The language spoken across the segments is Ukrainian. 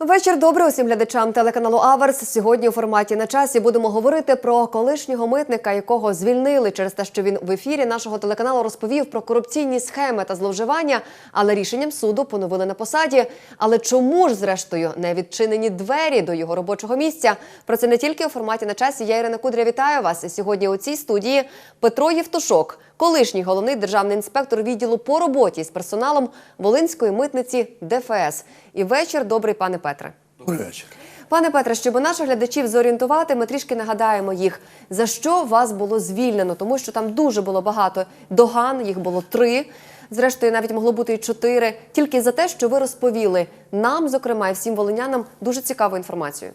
Вечір добрий усім глядачам телеканалу Аверс. Сьогодні у форматі на часі будемо говорити про колишнього митника, якого звільнили через те, що він в ефірі нашого телеканалу розповів про корупційні схеми та зловживання, але рішенням суду поновили на посаді. Але чому ж, зрештою, не відчинені двері до його робочого місця? Про це не тільки у форматі на часі. Я Ірина Кудря вітаю вас. Сьогодні у цій студії Петро Євтушок, колишній головний державний інспектор відділу по роботі з персоналом Волинської митниці ДФС. І вечір добрий, пане Петре. Добрий вечір. Пане Петре, щоб наших глядачів зорієнтувати, ми трішки нагадаємо їх, за що вас було звільнено, тому що там дуже було багато доган, їх було три. Зрештою, навіть могло бути і чотири, тільки за те, що ви розповіли нам, зокрема, і всім волинянам дуже цікаву інформацію.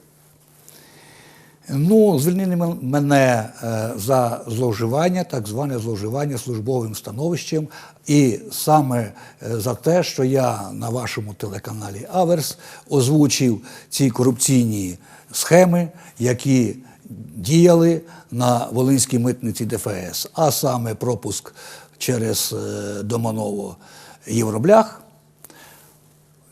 Ну, звільнили мене е, за зловживання, так зване зловживання службовим становищем, і саме е, за те, що я на вашому телеканалі Аверс озвучив ці корупційні схеми, які діяли на Волинській митниці ДФС, а саме пропуск через е, Доманово Євроблях,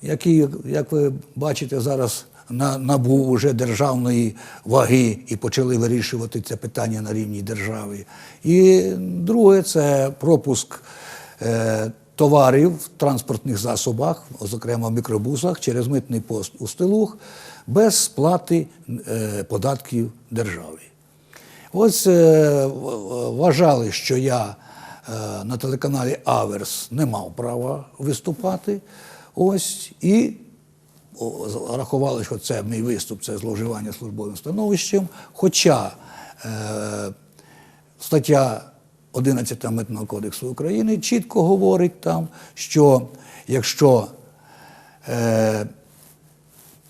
який, як ви бачите, зараз на- набув уже державної ваги і почали вирішувати це питання на рівні держави. І друге це пропуск е, товарів в транспортних засобах, зокрема в мікробусах, через митний пост у Стилух, без сплати е, податків державі. Ось е, вважали, що я на телеканалі Аверс не мав права виступати. Ось і рахували, що це мій виступ, це зловживання службовим становищем. Хоча е, стаття 11 Митного кодексу України чітко говорить там, що якщо е,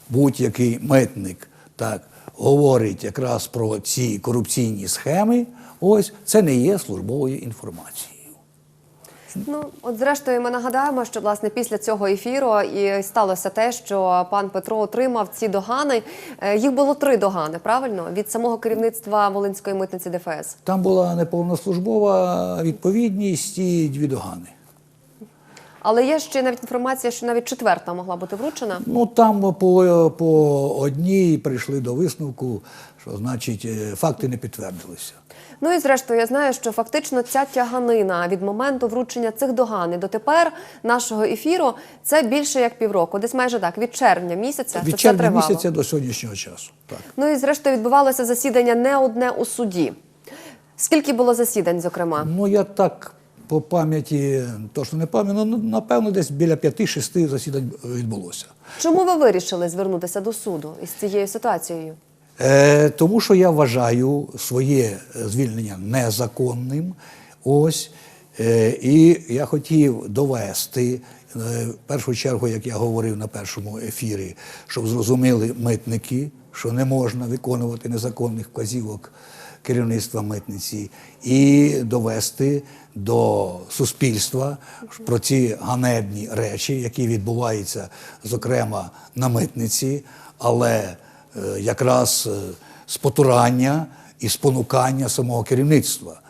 будь-який митник так говорить якраз про ці корупційні схеми, ось це не є службовою інформацією. Ну, от зрештою, ми нагадаємо, що власне після цього ефіру і сталося те, що пан Петро отримав ці догани. Е, Їх було три догани, правильно? Від самого керівництва Волинської митниці ДФС. Там була неповнослужбова відповідність і дві догани. Але є ще навіть інформація, що навіть четверта могла бути вручена. Ну там по, по одній прийшли до висновку, що значить е, факти не підтвердилися. Ну і зрештою, я знаю, що фактично ця тяганина від моменту вручення цих доган і дотепер нашого ефіру це більше як півроку, десь майже так, від червня місяця. Від це червня тривало. місяця до сьогоднішнього часу. Так. Ну і зрештою відбувалося засідання не одне у суді. Скільки було засідань, зокрема? Ну я так по пам'яті, точно не пам'ятаю, ну напевно, десь біля п'яти-шести засідань відбулося. Чому ви вирішили звернутися до суду із цією ситуацією? Е, тому що я вважаю своє звільнення незаконним. Ось. Е, і я хотів довести, е, в першу чергу, як я говорив на першому ефірі, щоб зрозуміли митники, що не можна виконувати незаконних вказівок керівництва митниці, і довести до суспільства про ці ганебні речі, які відбуваються, зокрема, на митниці, але е, якраз е, з потурання і спонукання самого керівництва,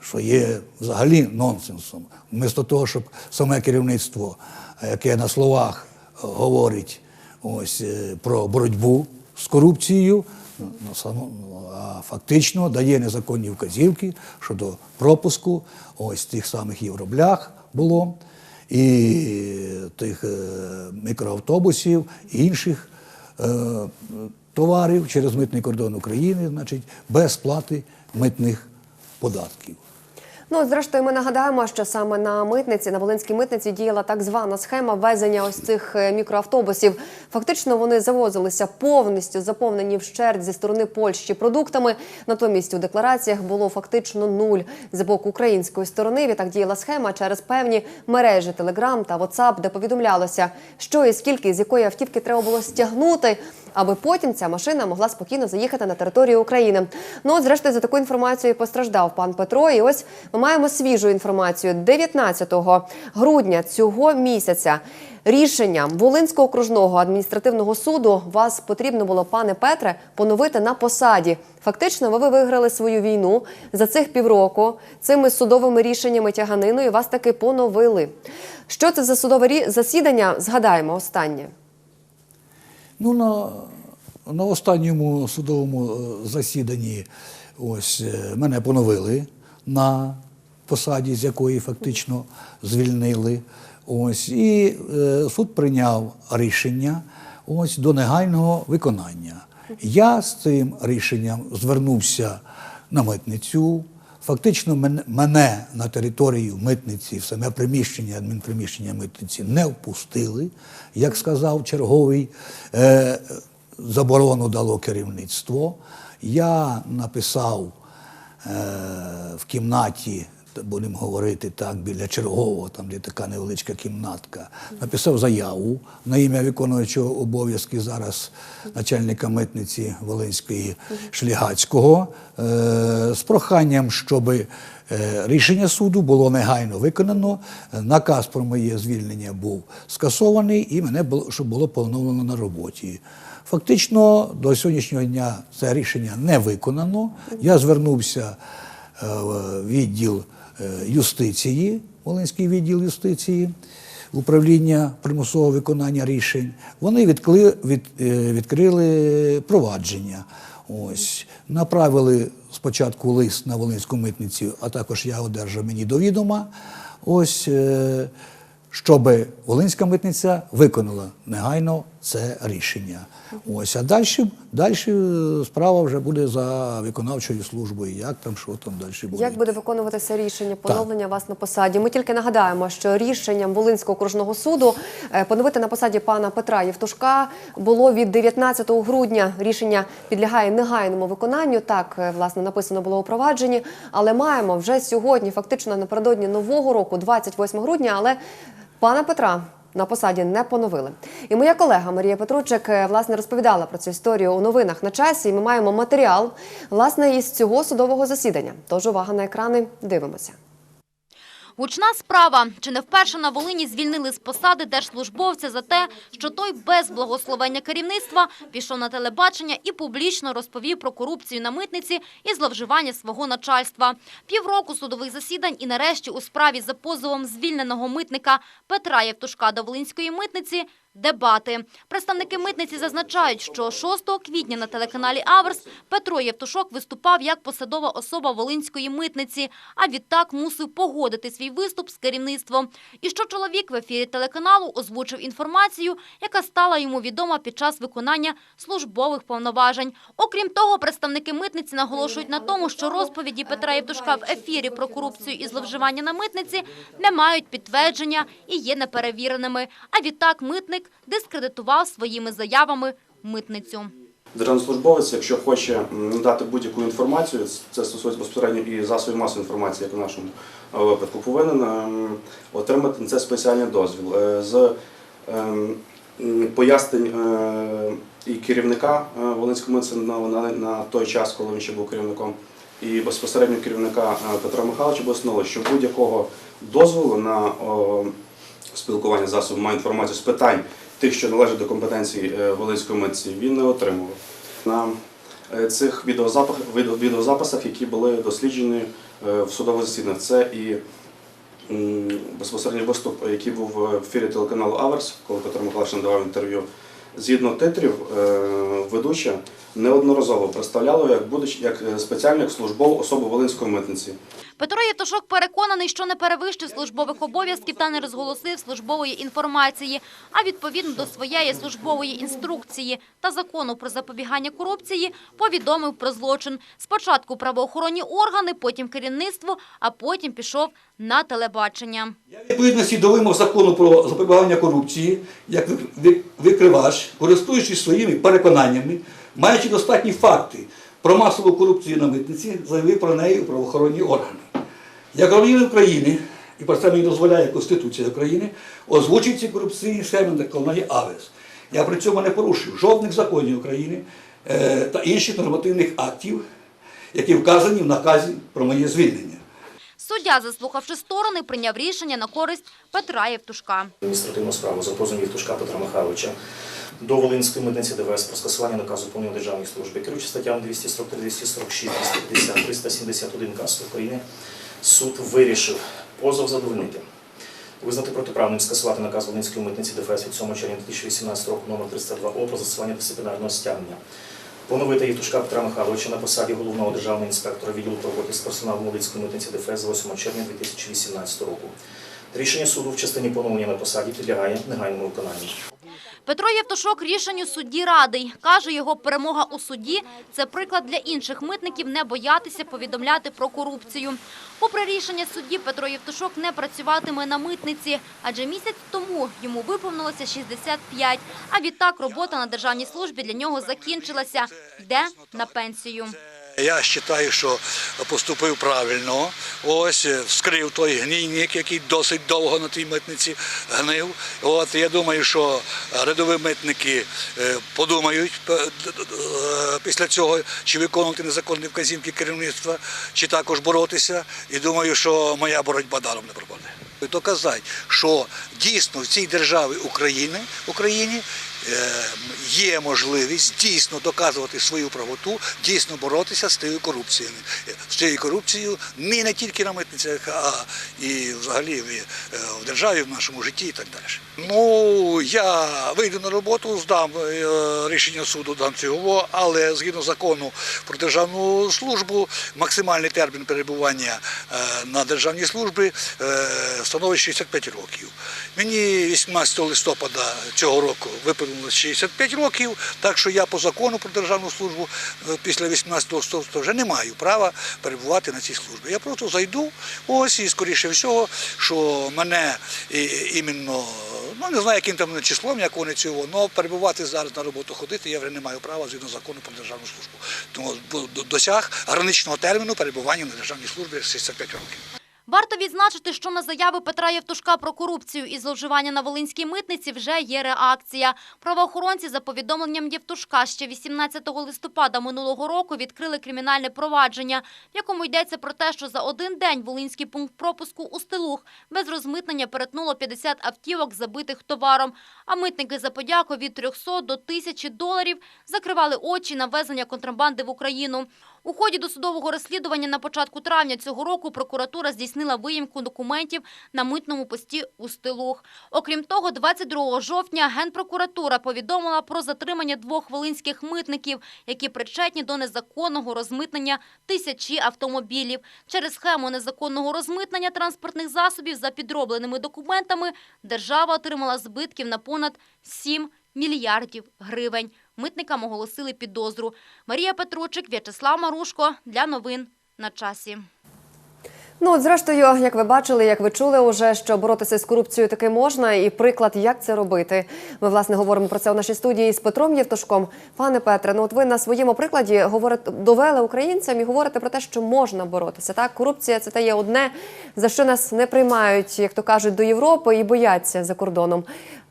що є взагалі нонсенсом. Вмісто того, щоб саме керівництво, е, яке на словах говорить ось, про боротьбу з корупцією, а фактично дає незаконні вказівки щодо пропуску ось тих самих євроблях було, і тих е, мікроавтобусів, і інших е, товарів через митний кордон України, значить, без сплати митних податків. Ну, зрештою, ми нагадаємо, що саме на митниці, на Волинській митниці діяла так звана схема ввезення ось цих е, мікроавтобусів. Фактично вони завозилися повністю заповнені вщерть зі сторони Польщі продуктами. Натомість у деклараціях було фактично нуль з боку української сторони. Відтак діяла схема через певні мережі Telegram та WhatsApp, де повідомлялося, що і скільки з якої автівки треба було стягнути, аби потім ця машина могла спокійно заїхати на територію України. Ну, от, зрештою, за таку інформацією постраждав пан Петро. І ось ми маємо свіжу інформацію. 19 грудня цього місяця рішенням Волинського окружного адміністративного суду вас потрібно було, пане Петре, поновити на посаді. Фактично, ви виграли свою війну за цих півроку цими судовими рішеннями тяганиною. Вас таки поновили. Що це за судове засідання? Згадаємо останнє. Ну, на, на останньому судовому е, засіданні ось е, мене поновили на посаді, з якої фактично звільнили. Ось, і е, суд прийняв рішення ось, до негайного виконання. Я з цим рішенням звернувся на митницю. Фактично мене, на територію митниці, в саме приміщення, адмінприміщення митниці не впустили, як сказав черговий. Е, заборону дало керівництво. Я написав е, в кімнаті, будемо говорити так, біля чергового, там де така невеличка кімнатка, написав заяву на ім'я виконуючого обов'язки зараз начальника митниці Волинської Шлігацького е, з проханням, щоб рішення суду було негайно виконано. е, Наказ про моє звільнення був скасований, і мене було, щоб було поновлено на роботі. Фактично, до сьогоднішнього дня це рішення не виконано. Я звернувся е, в відділ е, юстиції, Волинський відділ юстиції, управління примусового виконання рішень. Вони відкли, від, е, відкрили провадження. Ось направили спочатку лист на Волинську митницю, а також я одержав мені до відома. Ось е, щоб Волинська митниця виконала негайно це рішення. Ось, а далі, далі справа вже буде за виконавчою службою. Як там, що там далі буде. Як буде виконуватися рішення поновлення вас на посаді? Ми тільки нагадаємо, що рішенням Волинського окружного суду е, поновити на посаді пана Петра Євтушка було від 19 грудня. Рішення підлягає негайному виконанню. Так е, власне написано було у провадженні, але маємо вже сьогодні, фактично напередодні нового року, 28 грудня. Але пана Петра. На посаді не поновили. І моя колега Марія Петручик е, власне розповідала про цю історію у новинах на часі. І ми маємо матеріал власне із цього судового засідання. Тож увага на екрани, дивимося. Гучна справа. Чи не вперше на Волині звільнили з посади держслужбовця за те, що той без благословення керівництва пішов на телебачення і публічно розповів про корупцію на митниці і зловживання свого начальства. Півроку судових засідань і нарешті у справі за позовом звільненого митника Петра Євтушка до Волинської митниці Дебати. Представники митниці зазначають, що 6 квітня на телеканалі Аверс Петро Євтушок виступав як посадова особа Волинської митниці, а відтак мусив погодити свій виступ з керівництвом. І що чоловік в ефірі телеканалу озвучив інформацію, яка стала йому відома під час виконання службових повноважень. Окрім того, представники митниці наголошують на тому, що розповіді Петра Євтушка в ефірі про корупцію і зловживання на митниці не мають підтвердження і є неперевіреними. А відтак митник дискредитував своїми заявами митницю. Державний службовець, якщо хоче надати будь-яку інформацію, це стосується безпосередньо і засобів масової інформації, як у нашому е, випадку, повинен ем, отримати на це спеціальний дозвіл Е, з ем, пояснень е, і керівника е, Волинської на, той час, коли він ще був керівником, і безпосередньо керівника Петра Михайловича встановлено, що будь-якого дозволу на спілкування з засобами інформації з питань тих, що належать до компетенції е, Волинської митці, він не отримував. На е, цих відеозаписах, відео- відеозаписах, які були досліджені е, в судових засіданнях, це і безпосередній виступ, який був в ефірі телеканалу Аверс, коли Петро Миколаївич надавав інтерв'ю. Згідно титрів, е, ведуча неодноразово представляла як будучи як е, спеціальну як службову особу Волинської митниці. Петро Євтушок переконаний, що не перевищив службових обов'язків та не розголосив службової інформації, а відповідно до своєї службової інструкції та закону про запобігання корупції повідомив про злочин. Спочатку правоохоронні органи, потім керівництво, а потім пішов на телебачення. Я відповідності до вимог закону про запобігання корупції, як ви- ви- викривач, користуючись своїми переконаннями, маючи достатні факти про масову корупцію на митниці, заявив про неї у правоохоронні органи. Як громадянин України, і про це мені дозволяє Конституція України, озвучив ці корупційні схеми на каналі АВЕС. Я при цьому не порушив жодних законів України е, та інших нормативних актів, які вказані в наказі про моє звільнення. Суддя, заслухавши сторони, прийняв рішення на користь Петра Євтушка. адміністративну справу за позовом Євтушка Петра Михайловича до Волинської митниці ДВС про скасування наказу повної державної служби, керуючи статтями 243, 246, 250, 371 КАС України, суд вирішив позов задовольнити. Визнати протиправним скасувати наказ Волинської митниці ДФС від 7 червня 2018 року номер 302 О про застосування дисциплінарного стягнення. Поновити Євтушка Петра Михайловича на посаді головного державного інспектора відділу роботи з персоналом Волинської митниці ДФС 8 червня 2018 року. Рішення суду в частині поновлення на посаді підлягає негайному виконанню. Петро Євтушок рішенню судді радий. Каже, його перемога у суді – це приклад для інших митників не боятися повідомляти про корупцію. Попри рішення судді, Петро Євтушок не працюватиме на митниці, адже місяць тому йому виповнилося 65, а відтак робота на державній службі для нього закінчилася. Йде на пенсію. Я вважаю, що поступив правильно. Ось вскрив той гнійник, який досить довго на тій митниці гнив. От я думаю, що рядові митники е, подумають е, після цього, чи виконувати незаконні вказівки керівництва, чи також боротися. І думаю, що моя боротьба даром не пропаде. Доказати, що дійсно в цій державі України, Україні є можливість дійсно доказувати свою правоту, дійсно боротися з тією корупцією. Е, З цією корупцією не, не тільки на митницях, а і взагалі в, е, державі, в нашому житті і так далі. Ну, я вийду на роботу, здам е, рішення суду, дам цього, але згідно закону про державну службу, максимальний термін перебування е, на державній службі е, становить 65 років. Мені 18 листопада цього року виповнилось 65 років, так що я по закону про державну службу е, після 18 листопада вже не маю права перебувати на цій службі. Я просто зайду, ось і скоріше всього, що мене іменно, ну не знаю, яким там числом, як вони цього, але перебувати зараз на роботу ходити я вже не маю права згідно закону про державну службу. Тому досяг граничного терміну перебування на державній службі 65 років. Варто відзначити, що на заяви Петра Євтушка про корупцію і зловживання на Волинській митниці вже є реакція. Правоохоронці за повідомленням Євтушка ще 18 листопада минулого року відкрили кримінальне провадження, в якому йдеться про те, що за один день Волинський пункт пропуску у Стилух без розмитнення перетнуло 50 автівок, забитих товаром. А митники за подяку від 300 до 1000 доларів закривали очі на везення контрабанди в Україну. У ході досудового розслідування на початку травня цього року прокуратура здійснила виїмку документів на митному пості у Стилух. Окрім того, 22 жовтня Генпрокуратура повідомила про затримання двох волинських митників, які причетні до незаконного розмитнення тисячі автомобілів. Через схему незаконного розмитнення транспортних засобів за підробленими документами держава отримала збитків на понад 7 мільярдів гривень. Митникам оголосили підозру. Марія Петручик, В'ячеслав Марушко. Для новин на часі. Ну, от, зрештою, як ви бачили, як ви чули, уже що боротися з корупцією таки можна, і приклад, як це робити. Ми власне говоримо про це у нашій студії з Петром Євтушком. Пане Петре, ну от ви на своєму прикладі говорите, довели українцям і говорите про те, що можна боротися. Так, корупція це те є одне, за що нас не приймають, як то кажуть, до Європи і бояться за кордоном.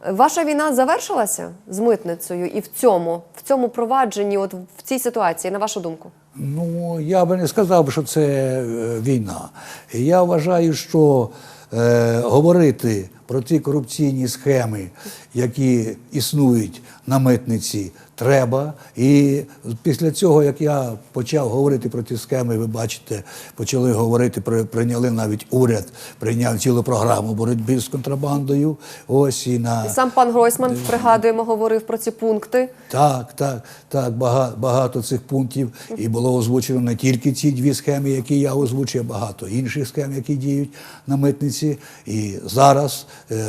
Ваша війна завершилася з митницею і в цьому, в цьому провадженні, от в цій ситуації, на вашу думку? Ну, я би не сказав, що це е, війна. Я вважаю, що е, говорити про ті корупційні схеми, які існують на митниці, треба. І після цього, як я почав говорити про ті схеми, ви бачите, почали говорити, про- прийняли навіть уряд, прийняв цілу програму боротьби з контрабандою. Ось і на Сам пан Гройсман, пригадуємо, говорив про ці пункти. так, так, так, багато, багато цих пунктів. І було озвучено не тільки ці дві схеми, які я озвучив, а багато інших схем, які діють на митниці. І зараз е,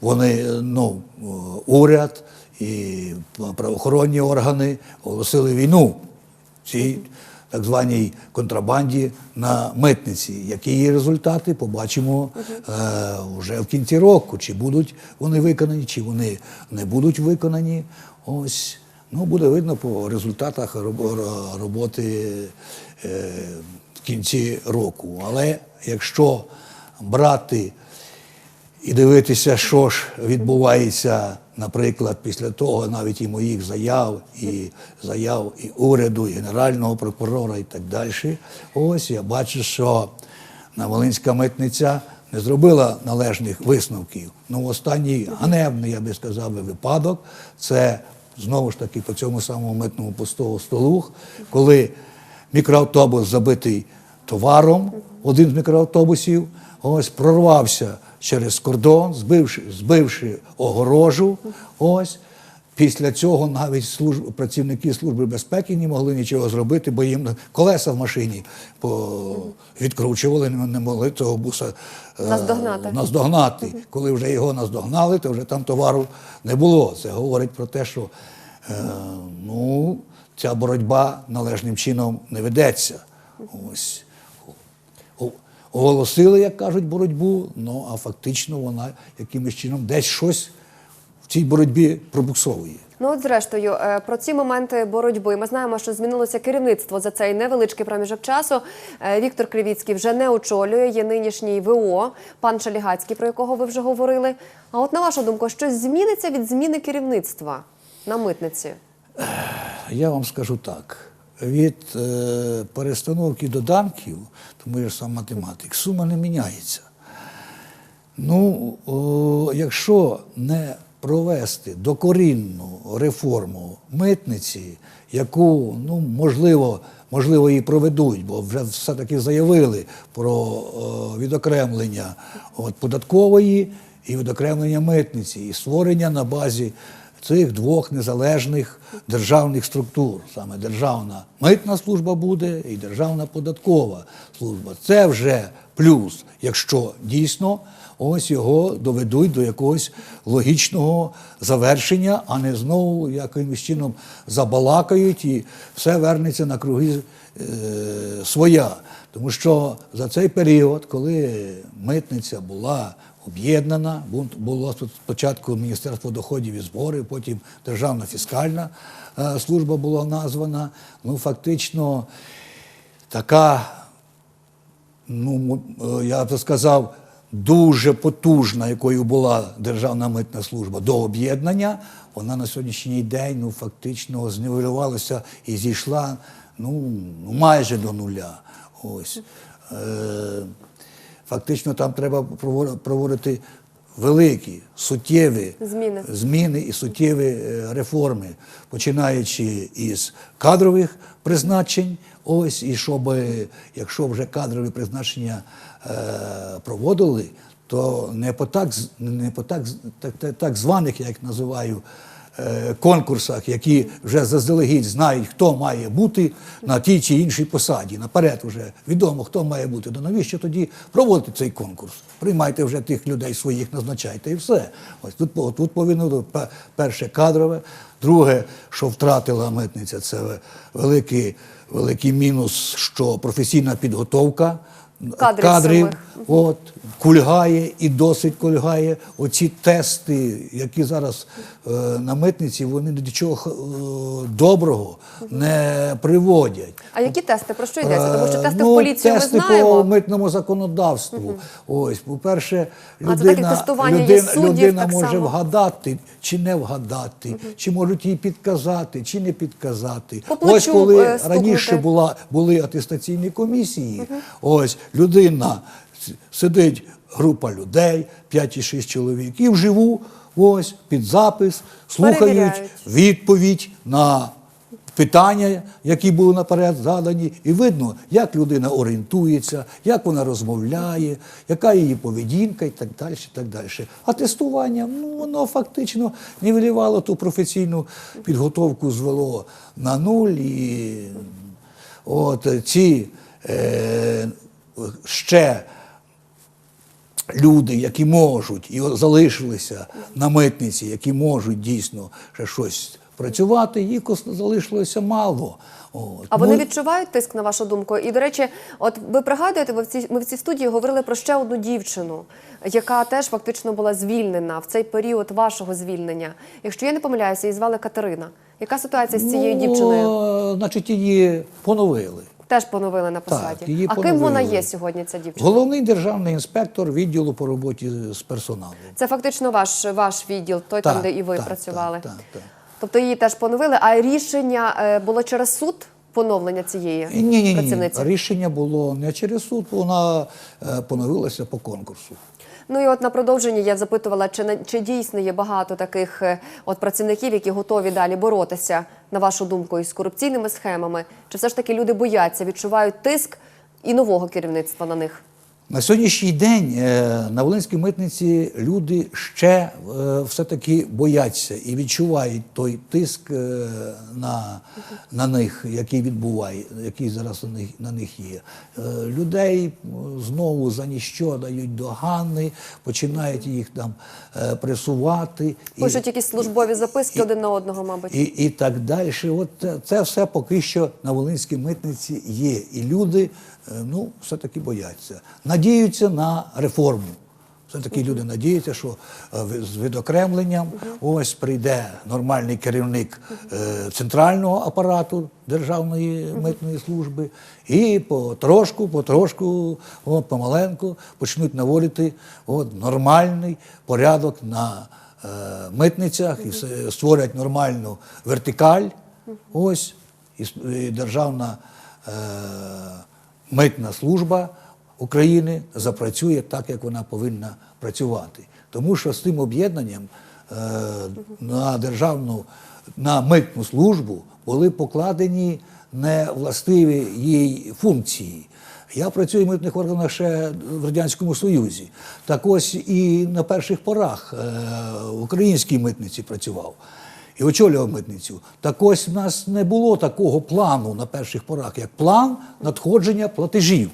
вони, ну, уряд і правоохоронні органи оголосили війну цій так званій контрабанді на митниці. Які її результати, побачимо е, вже в кінці року, чи будуть вони виконані, чи вони не будуть виконані. Ось. Ну, буде видно по результатах роботи е, в кінці року. Але якщо брати і дивитися, що ж відбувається, наприклад, після того навіть і моїх заяв, і заяв і уряду, і генерального прокурора, і так далі. Ось я бачу, що Волинська митниця не зробила належних висновків. Ну, останній ганебний, я би сказав, випадок це знову ж таки по цьому самому митному посту столух, коли мікроавтобус забитий товаром, один з мікроавтобусів. Ось прорвався через кордон, збивши, збивши огорожу. Ось. Після цього навіть служб, працівники Служби безпеки не могли нічого зробити, бо їм колеса в машині по, відкручували, не могли того буса е, Наздогнати. наздогнати. Коли вже його наздогнали, то вже там товару не було. Це говорить про те, що е, ну, ця боротьба належним чином не ведеться. Ось. Оголосили, як кажуть, боротьбу, ну а фактично вона якимось чином десь щось в цій боротьбі пробуксовує. Ну от зрештою, е, про ці моменти боротьби ми знаємо, що змінилося керівництво за цей невеличкий проміжок часу. Е, Віктор Кривіцький вже не очолює, є нинішній ВО, пан Шалігацький, про якого ви вже говорили. А от на вашу думку, щось зміниться від зміни керівництва на митниці? Я вам скажу так: від е, перестановки доданків, тому я ж сам математик, сума не міняється. Ну, о, якщо не провести докорінну реформу митниці, яку, ну, можливо, можливо, і проведуть, бо вже все-таки заявили про о, відокремлення от, податкової і відокремлення митниці, і створення на базі цих двох незалежних державних структур. Саме Державна митна служба буде і Державна податкова служба. Це вже плюс, якщо дійсно ось його доведуть до якогось логічного завершення, а не знову якимось чином забалакають і все вернеться на круги е, своя. Тому що за цей період, коли митниця була об'єднана, бу- було спочатку Міністерство доходів і зборів, потім Державна фіскальна е, служба була названа, ну фактично така ну, е, я б сказав, дуже потужна, якою була Державна митна служба до об'єднання, вона на сьогоднішній день ну, фактично знівелювалася і зійшла ну, ну, майже до нуля. Ось. Е, фактично там треба проводити великі, суттєві Зміни. зміни і суттєві е, реформи, починаючи із кадрових призначень. Ось, і щоб, якщо вже кадрові призначення е, проводили, то не по так, не по так, так, так, так званих, я їх називаю, е, конкурсах, які вже заздалегідь знають, хто має бути на тій чи іншій посаді. Наперед вже відомо, хто має бути. То навіщо тоді проводити цей конкурс? Приймайте вже тих людей своїх, назначайте і все. Ось тут, тут повинно перше кадрове, друге, що втратила митниця, це великий, великий мінус, що професійна підготовка. Кадрів кадрів. От, кульгає і досить кульгає. Оці тести, які зараз е, на митниці, вони до чого е, доброго не приводять. А які тести? Про що йдеться? Тому що Е, тести ну, в поліції ми тести знаємо. по митному законодавству. Ось, по-перше, А людина, є людина, суддів людина так може само. вгадати чи не вгадати, чи можуть їй підказати, чи не підказати. По плечу, ось коли е, стукнути. раніше була, були атестаційні комісії, ось людина сидить група людей, 5 чи 6 чоловік, і вживу, ось під запис, слухають відповідь на питання, які були наперед задані, і видно, як людина орієнтується, як вона розмовляє, яка її поведінка і так далі. І так далі. А тестування, ну, воно фактично нівелювало ту професійну підготовку, звело на нуль. І от ці е, ще люди, які можуть і залишилися на митниці, які можуть дійсно ще щось працювати, їх залишилося мало. От. А вони відчувають тиск на вашу думку? І до речі, от ви пригадуєте, ви в цій ми в цій студії говорили про ще одну дівчину, яка теж фактично була звільнена в цей період вашого звільнення. Якщо я не помиляюся, її звали Катерина. Яка ситуація з цією ну, дівчиною? Значить, її поновили. Теж поновили на посаді. її а ким вона є сьогодні? Ця дівчина? Головний державний інспектор відділу по роботі з персоналом. Це фактично ваш ваш відділ, той Так, там, де і ви так, працювали. так, так, так. Тобто її теж поновили. А рішення е, було через суд поновлення цієї Ні, ні, ні. працівниці? Рішення було не через суд, вона е, поновилася по конкурсу. Ну і от на продовження я запитувала, чи чи дійсно є багато таких е, от працівників, які готові далі боротися, на вашу думку, із корупційними схемами? Чи все ж таки люди бояться, відчувають тиск і нового керівництва на них? На сьогоднішній день е, на Волинській митниці люди ще е, все-таки бояться і відчувають той тиск е, на, на них, який відбуває, який зараз на них, на них є. Людей знову за ніщо дають догани, починають їх там пресувати. І- Пишуть якісь службові записки один на одного, мабуть. і, і так далі. От це, все поки що на Волинській митниці є. І люди ну, все-таки бояться. Надіються на реформу. Все-таки люди надіються, що е, з відокремленням ось прийде нормальний керівник е, центрального апарату Державної митної служби, і потрошку, потрошку, от, помаленьку почнуть наводити от, нормальний порядок на е, митницях і створять нормальну вертикаль. Ось і, і державна е, митна служба України запрацює так, як вона повинна працювати. Тому що з тим об'єднанням е, на державну на митну службу були покладені невластиві їй функції. Я працюю в митних органах ще в Радянському Союзі. Так ось і на перших порах е, в українській митниці працював і очолював митницю. Так ось в нас не було такого плану на перших порах, як план надходження платежів.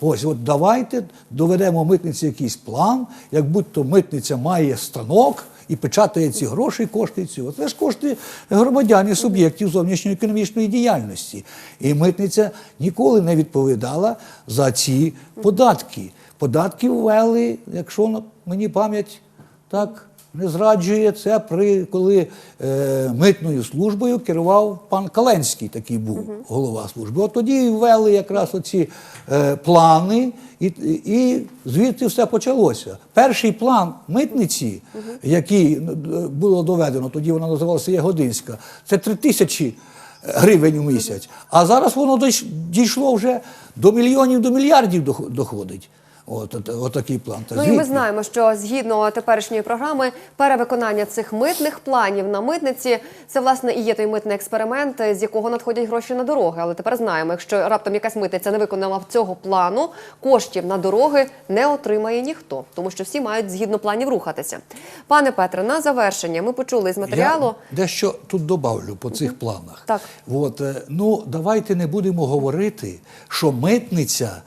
Ось, от давайте доведемо митниці якийсь план, як будь-то митниця має станок. І печатає ці гроші, кошти ці. Це ж кошти громадян і суб'єктів зовнішньоекономічної діяльності. І митниця ніколи не відповідала за ці податки. Податки ввели, якщо мені пам'ять так не зраджує, це при коли е, митною службою керував пан Каленський, такий був голова служби. От тоді і ввели якраз оці е, плани, і, і звідти все почалося. Перший план митниці, який ну, д- було доведено, тоді вона називалася Ягодинська, це три тисячі гривень у місяць. А зараз воно дійш- дійшло вже до мільйонів, до мільярдів дох- доходить. От, от, от такий план. Та Ну і ми знаємо, що згідно теперішньої програми перевиконання цих митних планів на митниці це власне і є той митний експеримент, з якого надходять гроші на дороги. Але тепер знаємо, якщо раптом якась митниця не виконала цього плану, коштів на дороги не отримає ніхто, тому що всі мають згідно планів рухатися. Пане Петре, на завершення ми почули з матеріалу. Я дещо тут добавлю по цих планах. Так. От, е, ну, давайте не будемо говорити, що митниця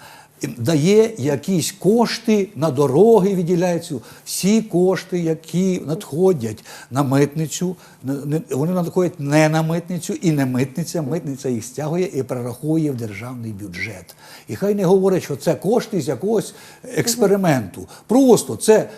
дає якісь кошти на дороги, відділяються. Всі кошти, які надходять на митницю, вони надходять не на митницю і не митниця. Митниця їх стягує і перерахує в державний бюджет. І хай не говорять, що це кошти з якогось експерименту. Просто це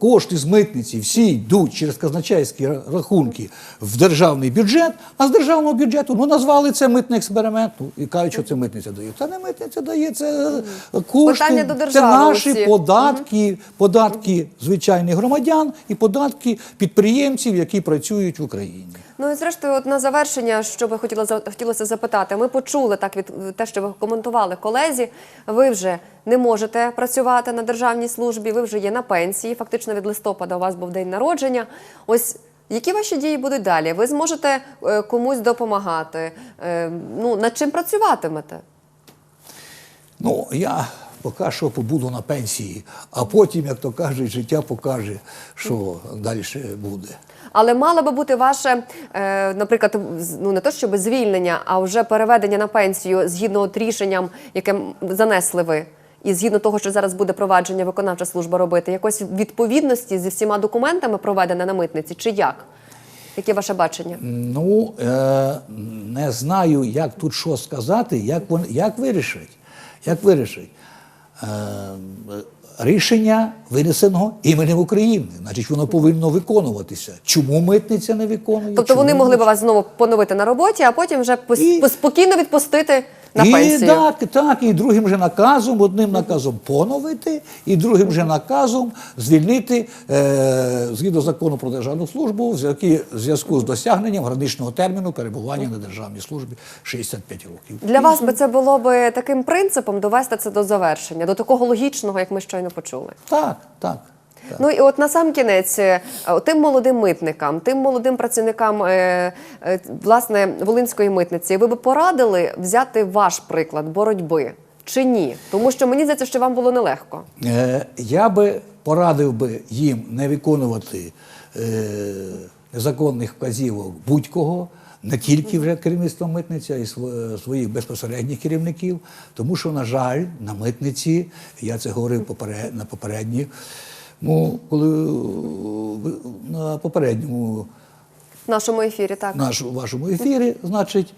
кошти з митниці всі йдуть через казначейські рахунки в державний бюджет, а з державного бюджету ну назвали це митний експеримент. Ну, і кажуть, що це митниця дає. Це не митниця дає, це кошти, Питання до це наші податки, податки звичайних громадян і податки підприємців, які працюють в Україні. Ну і зрештою, от на завершення, що би хотіла хотілося запитати, ми почули так від те, що ви коментували колезі. Ви вже не можете працювати на державній службі, ви вже є на пенсії. Фактично від листопада у вас був день народження. Ось які ваші дії будуть далі? Ви зможете е, комусь допомагати? Е, ну над чим працюватимете? Ну, я поки що побуду на пенсії, а потім, як то кажуть, життя покаже, що далі буде. Але мало би бути ваше, е, наприклад, ну не то щоб звільнення, а вже переведення на пенсію згідно от рішенням, яке занесли ви, і згідно того, що зараз буде провадження виконавча служба робити, якось відповідності зі всіма документами проведене на митниці, чи як? Яке ваше бачення? Ну, е, не знаю, як тут що сказати, як, вон, як вирішить. Як вирішить. Е, рішення винесеного іменем України. Значить, воно повинно виконуватися. Чому митниця не виконує? Тобто вони могли б вас знову поновити на роботі, а потім вже пос- І- спокійно відпустити на і пенсію. так, так, і другим же наказом, одним наказом поновити, і другим же наказом звільнити е, згідно закону про державну службу в зв'язку- з досягненням граничного терміну перебування на державній службі 65 років. Для вас би це було би таким принципом довести це до завершення, до такого логічного, як ми щойно почули. Так, так. Ну і от на сам кінець, е, тим молодим митникам, тим молодим працівникам е, е, власне Волинської митниці, ви би порадили взяти ваш приклад боротьби чи ні? Тому що мені здається, що вам було нелегко. Я би порадив би їм не виконувати незаконних вказівок будь-кого, не тільки вже керівництва митниці, а й своїх безпосередніх керівників. Тому що, на жаль, на митниці, я це говорив на попередніх, ну, коли е, на попередньому нашому ефірі так. нашому вашому ефірі, значить,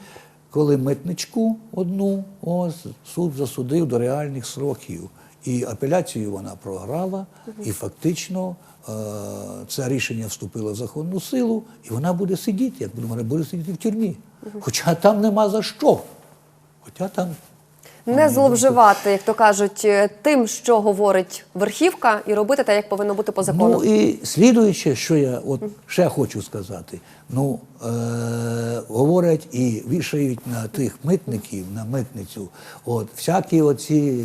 коли митничку одну ось суд засудив до реальних сроків. І апеляцію вона програла, і фактично е, це рішення вступило в законну силу, і вона буде сидіти, як вона буде сидіти в тюрмі. Хоча там нема за що. Хоча там Не зловживати, як то кажуть, е, тим, що говорить верхівка, і робити те, як повинно бути по закону. Ну і слідуюче, що я от ще хочу сказати, ну е, говорять і вішають на тих митників, на митницю, от всякі оці.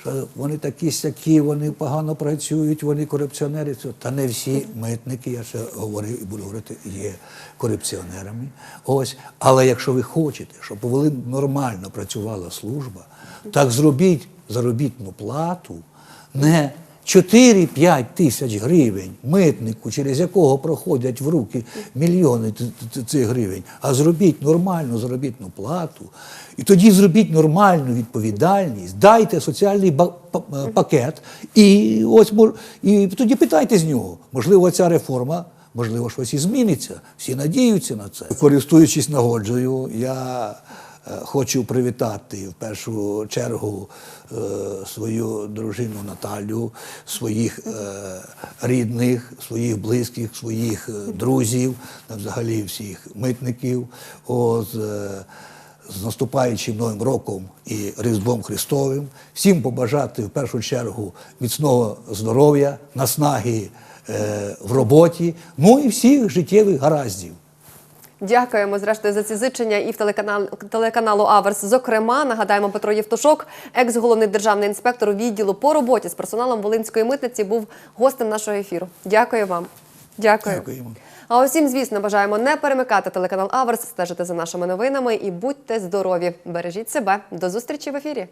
Що вони такі сякі, вони погано працюють, вони корупціонери. Та не всі митники, я ще говорив і буду говорити, є корупціонерами. Ось, але якщо ви хочете, щоб повели нормально працювала служба, так зробіть заробітну плату не 4-5 тисяч гривень митнику, через якого проходять в руки мільйони цих гривень, а зробіть нормальну заробітну плату. І тоді зробіть нормальну відповідальність, дайте соціальний е, пакет, і ось і тоді питайте з нього. Можливо, ця реформа, можливо, щось і зміниться. Всі надіються на це. Користуючись нагоджею, я хочу привітати в першу чергу е, свою дружину Наталю, своїх е, рідних, своїх близьких, своїх е, друзів, взагалі всіх митників. Е, з наступаючим Новим роком і Різдвом Христовим. Всім побажати в першу чергу міцного здоров'я, наснаги е, в роботі, ну і всіх життєвих гараздів. Дякуємо зрештою за ці зичення і в телеканал телеканалу Аверс. Зокрема, нагадаємо, Петро Євтушок, екс-головний державний інспектор відділу по роботі з персоналом Волинської митниці, був гостем нашого ефіру. Дякую вам. Дякую. Дякуємо. А усім, звісно, бажаємо не перемикати телеканал Аверс, стежити за нашими новинами і будьте здорові. Бережіть себе. До зустрічі в ефірі.